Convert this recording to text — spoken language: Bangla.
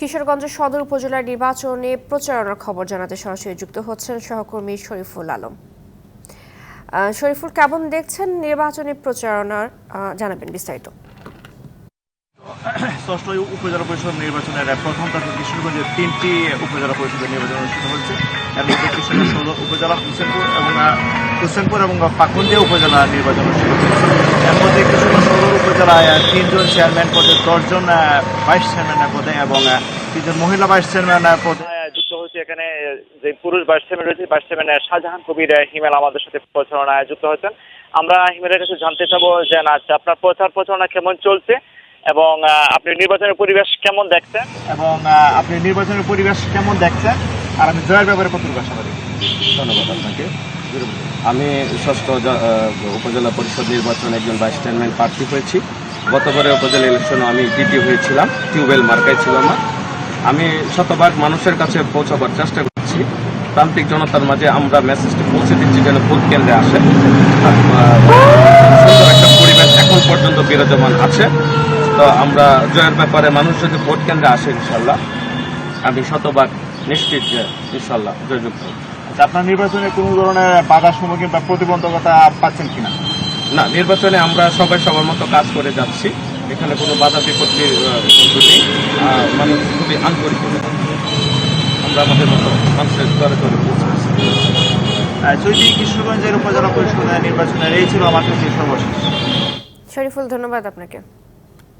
কিশোরগঞ্জ সদর উপজেলার নির্বাচনে প্রচারণার খবর জানাতে সরাসরি যুক্ত হচ্ছেন সহকর্মী শরীফুল আলম। শরীফুল, কেমন দেখছেন নির্বাচনী প্রচারণার? জানাবেন বিস্তারিত। ষষ্ঠ উপজেলা পরিষদ নির্বাচনের প্রথম তারিখে কিশোরগঞ্জের তিনটি উপজেলা পরিষদের নির্বাচন অনুষ্ঠিত হয়েছে। এর মধ্যে কিশোরগঞ্জ সদর উপজেলা, হোসেনপুর এবং হোসেনপুর এবং পাকুন্দিয়া উপজেলা নির্বাচন অনুষ্ঠিত হয়েছে। এর মধ্যে কিশোরগঞ্জ সদর উপজেলায় তিনজন চেয়ারম্যান পদে দশজন ভাইস চেয়ারম্যান পদে এবং তিনজন মহিলা ভাইস চেয়ারম্যান পদে। যুক্ত হয়েছে এখানে যে পুরুষ ভাইস চেয়ারম্যান রয়েছে ভাইস চেয়ারম্যান শাহজাহান কবির হিমেল আমাদের সাথে প্রচারণায় যুক্ত হয়েছেন। আমরা হিমেলের কাছে জানতে চাবো যে না আচ্ছা আপনার প্রচার প্রচারণা কেমন চলছে এবং আপনি নির্বাচনের পরিবেশ কেমন দেখছেন? এবং আপনি নির্বাচনের পরিবেশ কেমন দেখছেন? আর আমি জয়ের ব্যাপারে কতটুকু আশাবাদী? ধন্যবাদ আপনাকে। আমি ষষ্ঠ উপজেলা পরিষদ নির্বাচনে একজন ভাইস চেয়ারম্যান প্রার্থী হয়েছি। গতবারের উপজেলা ইলেকশনে আমি দ্বিতীয় হয়েছিলাম, টিউবওয়েল মার্কায় ছিল আমার। আমি শতভাগ মানুষের কাছে পৌঁছাবার চেষ্টা করছি। প্রান্তিক জনতার মাঝে আমরা মেসেজটি পৌঁছে দিচ্ছি যেন ভোট কেন্দ্রে আসে। একটা পরিবেশ এখন পর্যন্ত বিরাজমান আছে। তো আমরা জয়ের ব্যাপারে মানুষ যদি ভোট কেন্দ্রে আসে, ইনশাল্লাহ, আমি শতভাগ নিশ্চিত যে ইনশাল্লাহ জয়যুক্ত আপনার নির্বাচনে কোনো ধরনের বাধার সম্মুখীন বা প্রতিবন্ধকতা পাচ্ছেন কিনা? না নির্বাচনে আমরা সবাই সবার মতো কাজ করে যাচ্ছি। এখানে কোনো বাধা বিপত্তি মানুষ খুবই আন্তরিক। আমরা আমাদের মতো মানুষের পৌঁছেছি আহ, চৈতি কিশোরগঞ্জের উপজেলা পরিষদ নির্বাচনের এই ছিল আমার কাছে সর্বশেষ। শরীফুল ধন্যবাদ আপনাকে।